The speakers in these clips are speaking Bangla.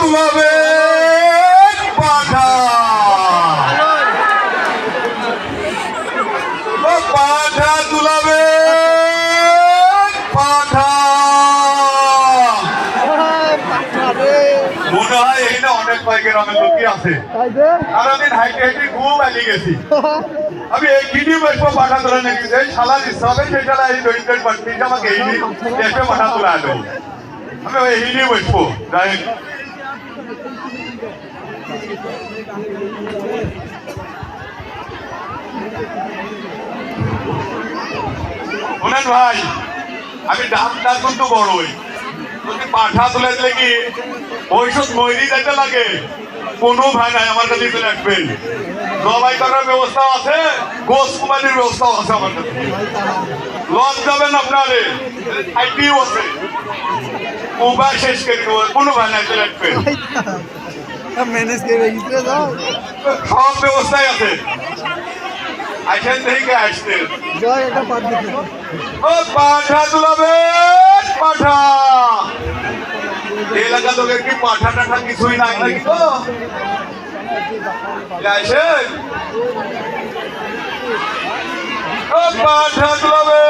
তুলাবে পাঠা পাঠা অনেক লোকই আছে। আর আমি হাইটে হাইটে খুব আলি গেছি। আমি এই কিনি বসবো পাঠা তোলা নাকি? এই শালা আমাকে এই এসে পাঠা তোলা আমি এই নিয়ে বসবো ভাই আমি ডাক কিন্তু বড়ই পাঠা তুলে দিলে কি ঔষধ ময়ূরি যেতে লাগে? কোনো ভাই নাই আমার কাছে আসবেন জবাই করার ব্যবস্থা আছে গোস কুমারির ব্যবস্থাও আছে আমার কাছে। লজ যাবেন আপনারে আইপিও আছে। উপায় শেষ করে দেবো কোনো ভাই নাই দাও সব ব্যবস্থাই আছে। আসেন থেকে আসতে। জয় এটা পাঠ দিতে ও পাঠা তুলাবে পাঠা। এলাকা তোকে কি পাঠা টাঠা কিছুই নাই নাকি তো আসেন ও পাঠা তুলাবে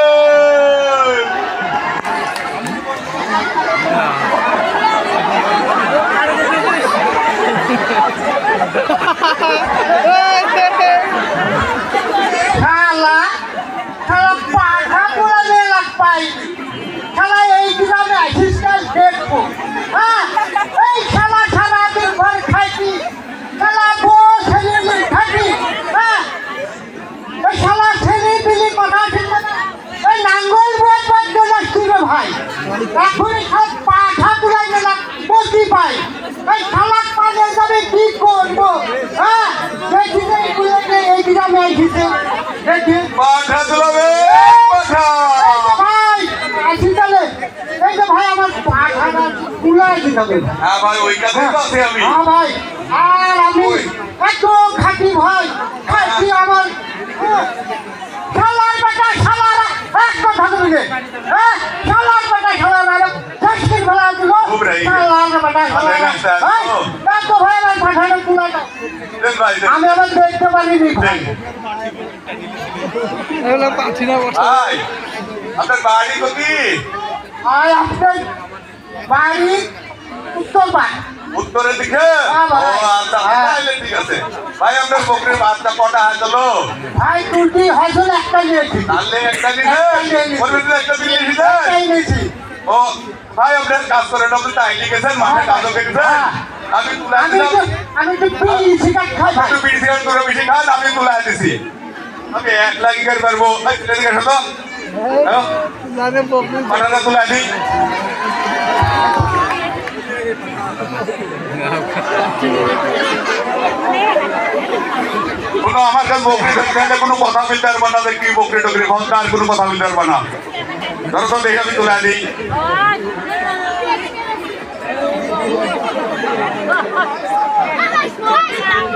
শালা শালা পাঠা পোড়ালে লাগ পাই শালা এই গ্রামে আসিস কাজ দেখব হ্যাঁ এই শালা সারাদিন ঘর খাইছি শালা বউ ছেলে মিল থাকি হ্যাঁ এই শালা ছেলে পিলি কথা শুনবে না এই নাঙ্গল বই বদ্ধ যাচ্ছি রে ভাই এখন সব পাঠা পোড়াইলে লাগ বসি পাই। এই শালা পালে যাবে কি করব? হ্যাঁ দেখি এগুলোকে এই গ্রামে এসেছে দেখি পাঠা তুলাবে পাঠা ভাই আসি তাহলে। এই যে ভাই আমার পাখাটা তুলাই দিতে হ্যাঁ ভাই ওই কাছে তো আছে আমি। হ্যাঁ ভাই আর আমি এত খাটি ভাই খাটি আমার? হ্যাঁ, শালার বেটা শালারা এক কথা বলবে। হ্যাঁ শালারা আমি আবার দেখতে পারিনি পাঠি না ভাই আপনার বাড়ি কোথায় আর আপনার বাড়ি উত্তর পাড় উত্তরের দিকে ঠিক আছে ভাই আপনার বকরির বাচ্চা কটা হাত ভাই দুটি হয়তো একটা নিয়েছি। তাহলে একটা একটা নিয়েছি। একটা দিলে নিয়েছি। ও ভাই আপনার কাজ করেন আপনি তাইলে গেছেন মাঠে কাজও হ্যাঁ। আমি তুলে আমি তো আমি তো বিড়ি সিগারেট খাই একটু বিড়ি সিগারেট করে বেশি খান আমি তুলে দিছি। আমি এক লাগি করে পারব। এই তুলে দিকে শোনো হ্যাঁ, পাটাটা তুলে দিই। কোনো আমার কাছে বকরি কোনো কথা বলতে পারব না কি বকরি টকরি কোনো কথা বলতে পারব না। দেখে আমি তুলে দিই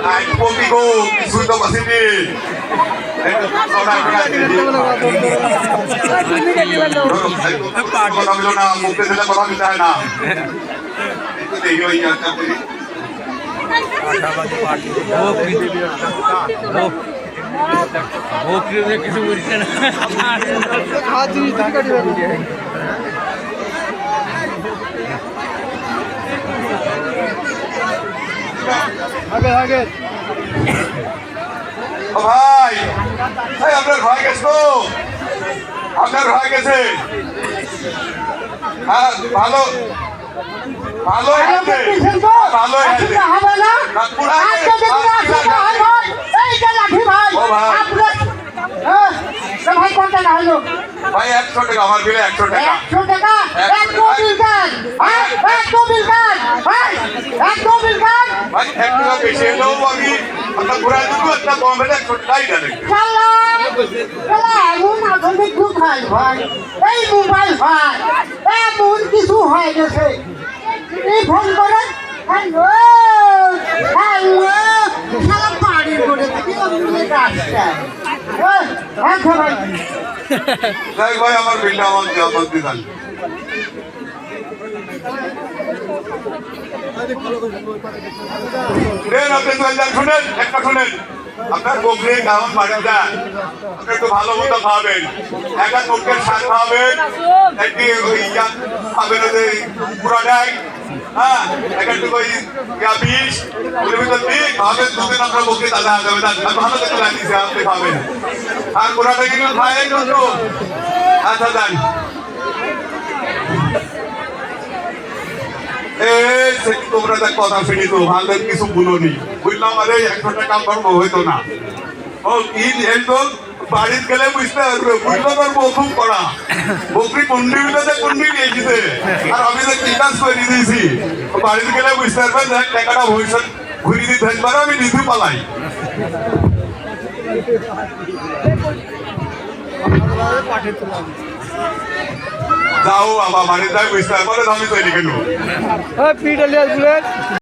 আই পতি গো কিছুই তো বাসিনি মুখে দিলে। কিছু বুঝছে না খাওয়া জিনিস দিতে কাটি আগে আগে ভাই ভাই আপনার হয়ে গেছে আপনার হয়ে গেছে হ্যাঁ ভালো ভালো ভালো হবে না না, পুরা আজকে যদি আজকে আসলে হয় ভাই এই যে লাঠি ভাই ও ভাই। আপনার হ্যাঁ তো ভাই কত টাকা হলো ভাই একশো টাকা আমার বিলে একশো টাকা। একশো টাকা? এক একশো মোবিল কার্ড হ্যাঁ এক মোবিল কার্ড হ্যাঁ এক মোবিল কার্ড ভাই এক টাকা বেশি হলেও আমি আপনার ঘুরাই দেবো একটা কম হলে একশো টাকাই দেবে শালা এমন আধুনিক যুগ হয় ভাই। এই মোবাইল ভাই এমন কিছু হয়ে গেছে। এই ফোন করে হ্যালো হ্যালো। শালা বাড়ির করে অন্য কাজটা আচ্ছা ভাই ভাই আমার বিলটা আমার দেন আপনি যান শুনেন একটা শুনেন আপনার বকরি কেমন বাড়িটা আপনি ভালো মতো খাওয়াবেন একটা মুখের শাক খাওয়াবেন একটি ওই খাবেন ওই পুরাটাই হ্যাঁ ভালো তোমরা তার কথা শুনি তো ভালো কিছু বলোনি বুঝলাম আরে, এক ঘণ্টা কাম করব হইতো না। ও কি বাড়িতে গেলে বুঝতে পারবে বুঝতে পারব খুব করা বকরি কুন্ডি মিলেছে কুন্ডি নিয়ে গেছে আর আমি তো কি কাজ করে দিয়েছি। বাড়িতে গেলে বুঝতে পারবেন দেখ টাকাটা ভবিষ্যৎ ঘুরিয়ে দিতে পারে আমি নিতে পালাই। যাও বাবা বাড়িতে বুঝতে পারব আমি তৈরি গেল পিঠ